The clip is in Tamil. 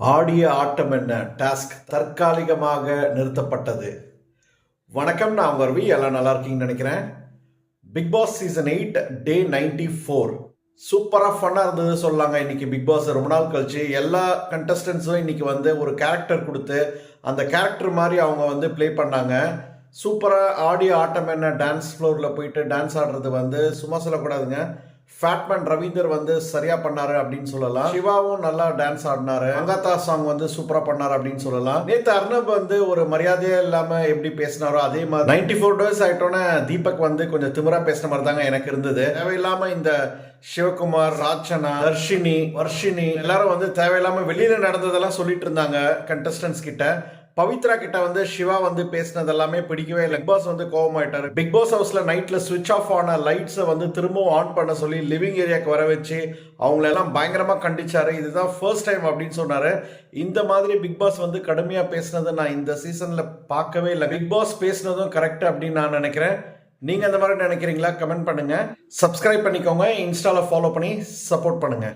ஆடிய ஆட்டம் என்ன? டாஸ்க் தற்காலிகமாக நிறுத்தப்பட்டது. வணக்கம் நான் உங்க எல்லாம் நல்லா இருக்கீங்கன்னு நினைக்கிறேன். Bigg Boss season eight day ninety four சூப்பராக ஃபன்னாக இருந்தது சொல்லாங்க. இன்னைக்கு பிக் பாஸ் ரொம்ப நாள் கழிச்சு எல்லா கண்டஸ்டன்ஸும் இன்னைக்கு வந்து ஒரு கேரக்டர் கொடுத்து அந்த கேரக்டர் மாதிரி அவங்க வந்து ப்ளே பண்ணாங்க. சூப்பராக ஆடிய ஆட்டம் என்ன? டான்ஸ் ஃப்ளோரில் போயிட்டு டான்ஸ் ஆடுறது வந்து சும்மா சொல்லக்கூடாதுங்க. ஃபேட்மேன் ரவீந்தர் வந்து சரியா பண்ணாரு அப்படின்னு சொல்லலாம். சிவாவும் நல்லா டான்ஸ் ஆடினாரு. அங்காத்தா சாங் வந்து சூப்பரா பண்ணாரு அப்படின்னு சொல்லலாம். நேத்து அர்ணப் வந்து ஒரு மரியாதையே இல்லாம எப்படி பேசினாரோ அதே மாதிரி. நைன்டி ஃபோர் டேஸ் ஆயிட்டோன்னே தீபக் வந்து கொஞ்சம் திமிரா பேசின மாதிரி தாங்க எனக்கு இருந்தது. தேவையில்லாம இந்த சிவகுமார் ராச்சனா தர்ஷினி வர்ஷினி எல்லாரும் வந்து தேவையில்லாம வெளியில நடந்ததெல்லாம் சொல்லிட்டு இருந்தாங்க கண்டஸ்டன்ஸ் கிட்ட. பவித்ரா கிட்ட வந்து சிவா வந்து பேசினது எல்லாமே பிடிக்கவே இல்லை. பிக் பாஸ் வந்து கோவமாயிட்டாரு. பிக் பாஸ் ஹவுஸ்ல நைட்ல சுவிட்ச் ஆஃப் ஆன லைட்ஸை வந்து திரும்பவும் ஆன் பண்ண சொல்லி லிவிங் ஏரியாக்கு வர வச்சு அவங்களெல்லாம் பயங்கரமா கண்டிச்சாரு. இதுதான் ஃபர்ஸ்ட் டைம் அப்படின்னு சொன்னாரு. இந்த மாதிரி பிக் பாஸ் வந்து கடுமையா பேசினதை நான் இந்த சீசன்ல பார்க்கவே இல்லை. பிக் பாஸ் பேசினதும் கரெக்ட் அப்படின்னு நான் நினைக்கிறேன். நீங்க அந்த மாதிரி நினைக்கிறீங்களா? கமெண்ட் பண்ணுங்க. சப்ஸ்கிரைப் பண்ணிக்கோங்க. இன்ஸ்டால ஃபாலோ பண்ணி சப்போர்ட் பண்ணுங்க.